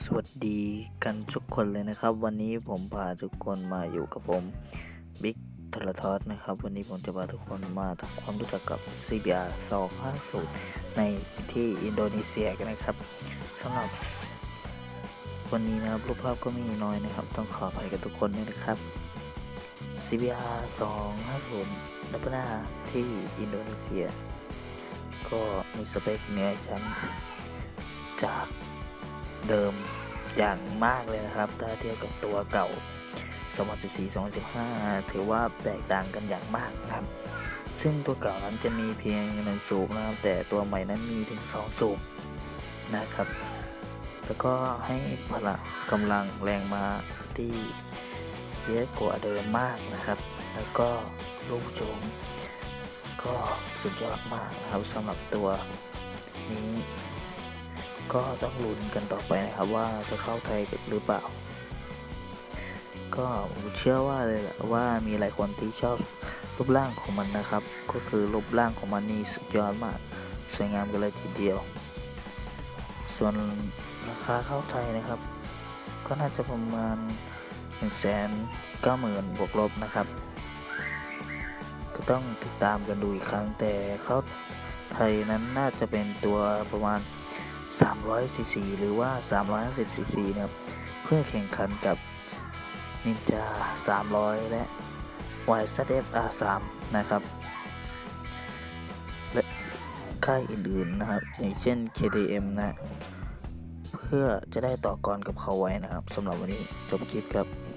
สวัสดีกันทุกคนเลยนะครับ วันนี้ผมพาทุกคนมาอยู่กับผมบิ๊กทรทอสนะครับ วันนี้ผมจะพาทุกคนมาทำความรู้จักกับ CBR 250ในที่อินโดนีเซียกันนะครับสำหรับวันนี้นะครับรูปภาพก็มีน้อยนะครับ ต้องขออภัยกับทุกคนด้วยนะครับ CBR 250ดับเบิลหน้าที่อินโดนีเซีย ก็มีสเปคเหนือชั้นจาก เดิมอย่างมากเลยนะครับ ถ้าเทียบกับตัวเก่า 2014-2015 ถือว่าแตกต่างกันอย่างมากนะครับ ซึ่งตัวเก่านั้นจะมีเพียงหนึ่งสูบนะครับ แต่ตัวใหม่นั้นมีถึง 2 สูบนะครับ แล้วก็ให้พละกำลังแรงมาที่เยอะกว่าเดิมมากนะครับ แล้วก็ลูกโจมก็สุดยอดมากนะครับสำหรับตัวนี้ ก็ต้องลุ้นกันต่อไปนะครับว่าจะเข้าไทยหรือเปล่า ก็ผมเชื่อว่าเลยแหละว่ามีหลายคนที่ชอบรูปร่างของมันนะครับ ก็คือรูปร่างของมันนี่สุดยอดมาก สวยงามกันเลยทีเดียว ส่วนราคาเข้าไทยนะครับ ก็น่าจะประมาณ1นึ่งแสนเก้าหมื่นบวกลบนะครับ ก็ต้องติดตามกันดูอีกครั้งแต่เข้าไทยนั้นน่าจะเป็นตัวประมาณ 300 ซีซี หรือว่า 350 ซีซีนะครับ เพื่อแข่งขันกับ Ninja 300 และ YZF R3 นะครับ และค่ายอื่นๆนะครับ อย่างเช่น KTM นะ เพื่อจะได้ต่อกรกับเขาไว้นะครับสำหรับวันนี้จบคลิปครับ